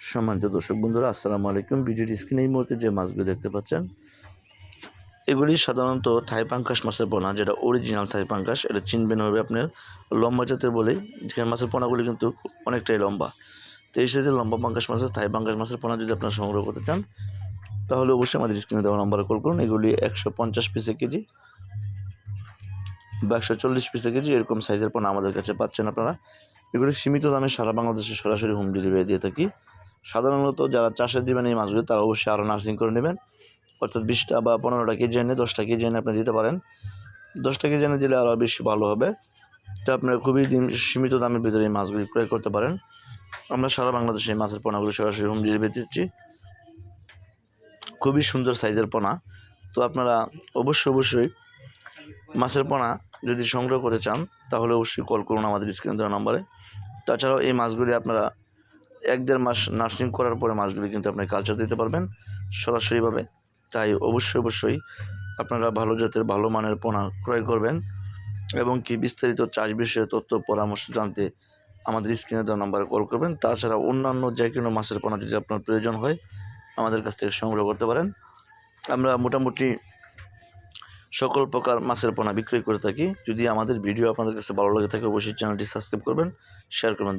সম্মানিত দর্শক বন্ধুরা, আসসালামু আলাইকুম। ভিডিওর স্ক্রিনে এই মুহূর্তে যে মাছগুলো দেখতে পাচ্ছেন, এগুলি সাধারণত থাই পাঙ্কাশ মাছের পোনা, যেটা অরিজিনাল থাই পাঙ্কাশ, এটা চিনবেন হবে আপনার লম্বা জাতের বলেই যেখানে মাছের পোনাগুলি কিন্তু অনেকটাই লম্বা। তো এই সাথে লম্বা পাঙ্কাশ মাছের, থাই পাঙ্কাশ মাছের পোনা যদি আপনারা সংগ্রহ করতে চান, তাহলে অবশ্যই আমাদের স্ক্রিনে দেওয়া নম্বরে কল করুন। এগুলি একশো পঞ্চাশ পিসে কেজি বা একশো চল্লিশ পিসে কেজি, এরকম সাইজের পোনা আমাদের কাছে পাচ্ছেন আপনারা। এগুলি সীমিত দামে সারা বাংলাদেশে সরাসরি হোম ডেলিভারি দিয়ে থাকি। সাধারণত যারা চাষের দেবেন এই মাছগুলি, তারা অবশ্যই আরও নার্সিং করে নেবেন। অর্থাৎ বিশটা বা পনেরোটা কেজি এনে, দশটা কেজি এনে আপনি দিতে পারেন। দশটা কেজি এনে দিলে আরও বেশি ভালো হবে। তো আপনারা খুবই সীমিত দামের ভিতরে এই মাছগুলি ক্রয় করতে পারেন। আমরা সারা বাংলাদেশে এই মাছের পোনাগুলি সরাসরি হোম ডেলিভারি দিচ্ছি। খুবই সুন্দর সাইজের পোনা। তো আপনারা অবশ্যই অবশ্যই মাছের পোনা যদি সংগ্রহ করতে চান, তাহলে অবশ্যই কল করুন আমাদের স্ক্রিন নম্বরে। তাছাড়াও এই মাছগুলি আপনারা এক দেড় মাস নার্সিং করার পরে মাছগুলি কিন্তু আপনি কালচার দিতে পারবেন, সরাসরিভাবে। তাই অবশ্যই অবশ্যই আপনারা ভালো জাতের, ভালো মানের পোনা ক্রয় করবেন এবং কি বিস্তারিত চাষ বিষয়ে তথ্য, পরামর্শ জানতে আমাদের স্ক্রিনে দেওয়া নাম্বারে কল করবেন। তাছাড়া অন্যান্য যে কোনো মাছের পোনা যদি আপনার প্রয়োজন হয়, আমাদের কাছ থেকে সংগ্রহ করতে পারেন। আমরা মোটামুটি সকল প্রকার মাছের পোনা বিক্রয় করে থাকি। যদি আমাদের ভিডিও আপনাদের কাছে ভালো লাগে থাকে, অবশ্যই চ্যানেলটি সাবস্ক্রাইব করবেন শেয়ার করবেন।